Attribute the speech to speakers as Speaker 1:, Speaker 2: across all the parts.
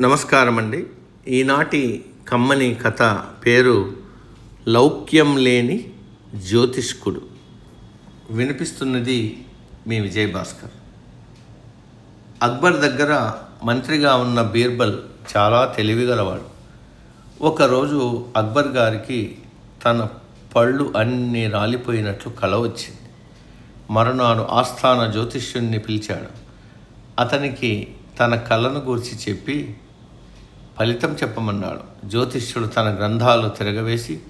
Speaker 1: నమస్కారం అండి ఈనాటి కమ్మని కథ పేరు లౌక్యం లేని జ్యోతిష్కుడు. వినిపిస్తున్నది మీ విజయభాస్కర్. అక్బర్ దగ్గర మంత్రిగా ఉన్న బీర్బల్ చాలా తెలివిగలవాడు. ఒకరోజు అక్బర్ గారికి తన పళ్ళు అన్నీ రాలిపోయినట్లు కల వచ్చింది. మరునాడు ఆస్థాన జ్యోతిష్యుణ్ణి పిలిచాడు. అతనికి తన కళను గూర్చి చెప్పి ఫలితం చెప్పమన్నాడు. జ్యోతిష్యుడు తన గ్రంథాలు తిరగవేసి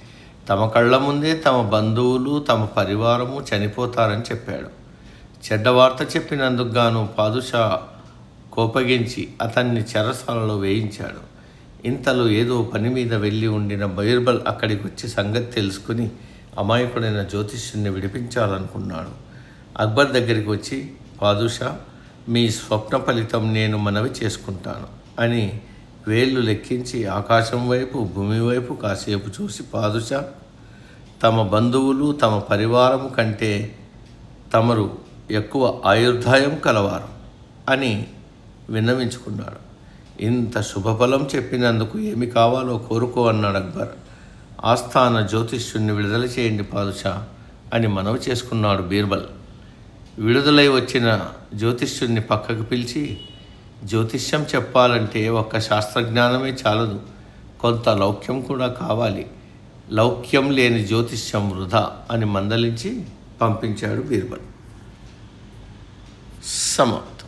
Speaker 1: తమ కళ్ళ ముందే తమ బంధువులు తమ పరివారము చనిపోతారని చెప్పాడు. చెడ్డ వార్త చెప్పినందుకు గాను పాదుషా కోపగించి అతన్ని చెరసాలలో వేయించాడు. ఇంతలో ఏదో పని మీద వెళ్ళి ఉండిన బైర్బల్ అక్కడికి వచ్చి సంగతి తెలుసుకుని అమాయకుడైన జ్యోతిష్యుని విడిపించాలనుకున్నాడు. అక్బర్ దగ్గరికి వచ్చి పాదుషా మీ స్వప్న ఫలితం నేను మనవి చేసుకుంటాను అని వేళ్ళు లెక్కించి ఆకాశం వైపు భూమి వైపు కాసేపు చూసి పాదుషా తమ బంధువులు తమ పరివారం కంటే తమరు ఎక్కువ ఆయుర్దాయం కలవారు అని విన్నవించుకున్నాడు. ఇంత శుభఫలం చెప్పినందుకు ఏమి కావాలో కోరుకో అన్నాడు అక్బర్. ఆస్థాన జ్యోతిష్యుణ్ణి విడుదల చేయండి పాదుషా అని మనవి చేసుకున్నాడు బీర్బల్. విడుదలై వచ్చిన జ్యోతిష్యుణ్ణి పక్కకు పిలిచి జ్యోతిష్యం చెప్పాలంటే ఒక్క శాస్త్రజ్ఞానమే చాలదు. కొంత లౌక్యం కూడా కావాలి. లౌక్యం లేని జ్యోతిష్యం వృధా అని మందలించి పంపించాడు బీర్బల్ సమాప్తం